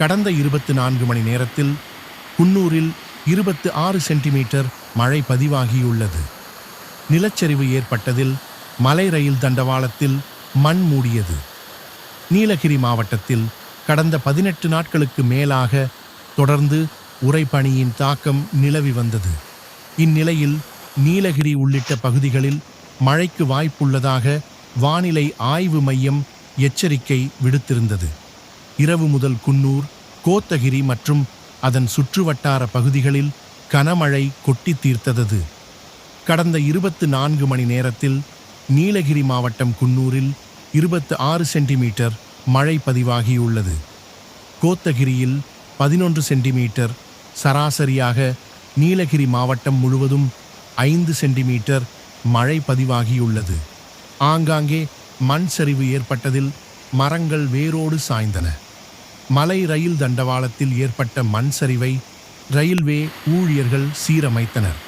கடந்த இருபத்து நான்கு மணி நேரத்தில் குன்னூரில் இருபத்து ஆறு சென்டிமீட்டர் மழை பதிவாகியுள்ளது. நிலச்சரிவு ஏற்பட்டதில் மலை ரயில் தண்டவாளத்தில் மண் மூடியது. நீலகிரி மாவட்டத்தில் கடந்த பதினெட்டு நாட்களுக்கு மேலாக தொடர்ந்து உறைபனியின் தாக்கம் நிலவி வந்தது. இந்நிலையில் நீலகிரி உள்ளிட்ட பகுதிகளில் மழைக்கு வாய்ப்புள்ளதாக வானிலை ஆய்வு மையம் எச்சரிக்கை விடுத்திருந்தது. இரவு முதல் குன்னூர் கோத்தகிரி மற்றும் அதன் சுற்றுவட்டார பகுதிகளில் கனமழை கொட்டி தீர்த்தது கடந்த இருபத்து நான்கு மணி நேரத்தில் நீலகிரி மாவட்டம் குன்னூரில் இருபத்து ஆறு சென்டிமீட்டர் மழை பதிவாகியுள்ளது. கோத்தகிரியில் பதினொன்று சென்டிமீட்டர் சராசரியாக நீலகிரி மாவட்டம் முழுவதும் ஐந்து சென்டிமீட்டர் மழை பதிவாகியுள்ளது. ஆங்காங்கே மண் சரிவு ஏற்பட்டதில் மரங்கள் வேரோடு சாய்ந்தன. மலை ரயில் தண்டவாளத்தில் ஏற்பட்ட மண் சரிவை ரயில்வே ஊழியர்கள் சீரமைத்தனர்.